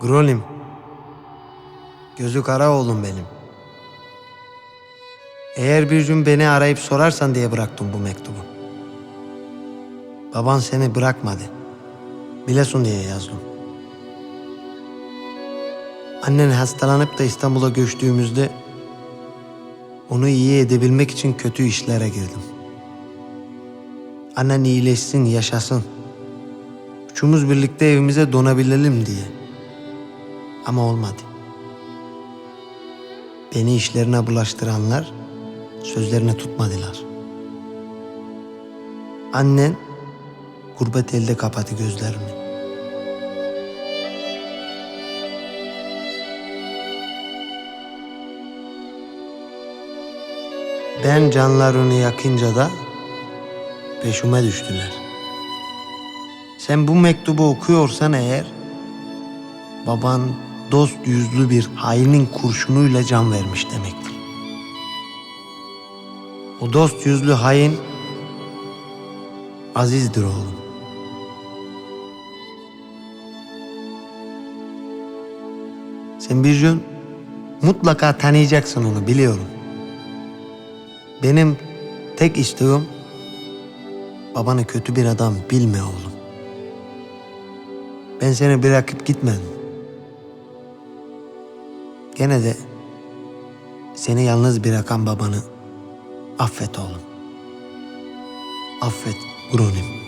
Grolim. Gözü kara oğlum benim. Eğer bir gün beni arayıp sorarsan diye bıraktım bu mektubu. Baban seni bırakmadı. Bilesun diye yazdım. Annen hastalanıp da İstanbul'a göçtüğümüzde onu iyi edebilmek için kötü işlere girdim. Annen iyileşsin, yaşasın. Üçümüz birlikte evimize donabilelim diye. Ama olmadı. Beni işlerine bulaştıranlar sözlerini tutmadılar. Annen gurbet elde kapattı gözlerini. Ben canlarını yakınca da peşime düştüler. Sen bu mektubu okuyorsan eğer baban dost yüzlü bir hainin kurşunuyla can vermiş demektir. O dost yüzlü hain Aziz'dir oğlum. Sen bir gün mutlaka tanıyacaksın onu biliyorum. Benim tek isteğim babanı kötü bir adam bilme oğlum. Ben seni bırakıp gitmedim. Gene de seni yalnız bırakan babanı affet oğlum. Affet Grunim.